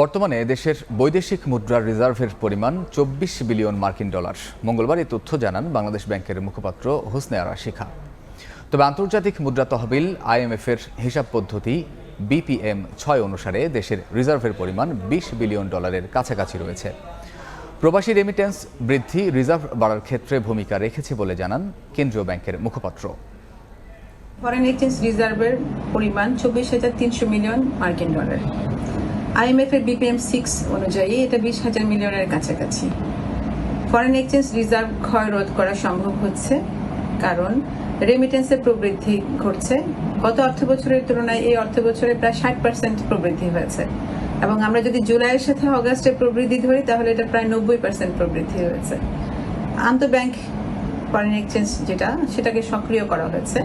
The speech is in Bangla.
বর্তমানে দেশের বৈদেশিক মুদ্রার রিজার্ভের পরিমাণ চব্বিশ বিলিয়ন মার্কিন ডলার। মঙ্গলবার এই তথ্য জানান বাংলাদেশ ব্যাংকের মুখপাত্র হোসনে আরা শিখা। তবে আন্তর্জাতিক মুদ্রা তহবিল আইএমএফের হিসাব পদ্ধতি, বিপিএম ছয় অনুসারে দেশের রিজার্ভের পরিমাণ বিশ বিলিয়ন ডলারের কাছাকাছি রয়েছে। প্রবাসী রেমিটেন্স বৃদ্ধি রিজার্ভ বাড়ার ক্ষেত্রে ভূমিকা রেখেছে বলে জানান কেন্দ্রীয় ব্যাংকের মুখপাত্র। ফরেন এক্সচেঞ্জ রিজার্ভের পরিমাণ চব্বিশ হাজার তিনশো মিলিয়ন মার্কিন ডলার। আইএমএফ এর বিপিএম সিক্স অনুযায়ী এটা বিশ হাজার মিলিয়নের কাছাকাছি। ফরেন এক্সচেঞ্জ রিজার্ভ ক্ষয় রোধ করা সম্ভব হচ্ছে, কারণ রেমিটেন্সের প্রবৃদ্ধি ঘটছে। গত অর্থ বছরের তুলনায় এই অর্থ বছরে প্রায় ষাট পার্সেন্ট প্রবৃদ্ধি হয়েছে। এবং আমরা যদি জুলাইয়ের সাথে অগাস্টের প্রবৃদ্ধি ধরি, তাহলে এটা প্রায় নব্বই পার্সেন্ট প্রবৃদ্ধি হয়েছে। আন্তঃব্যাংক ফরেন এক্সচেঞ্জ যেটা, সেটাকে সক্রিয় করা হয়েছে।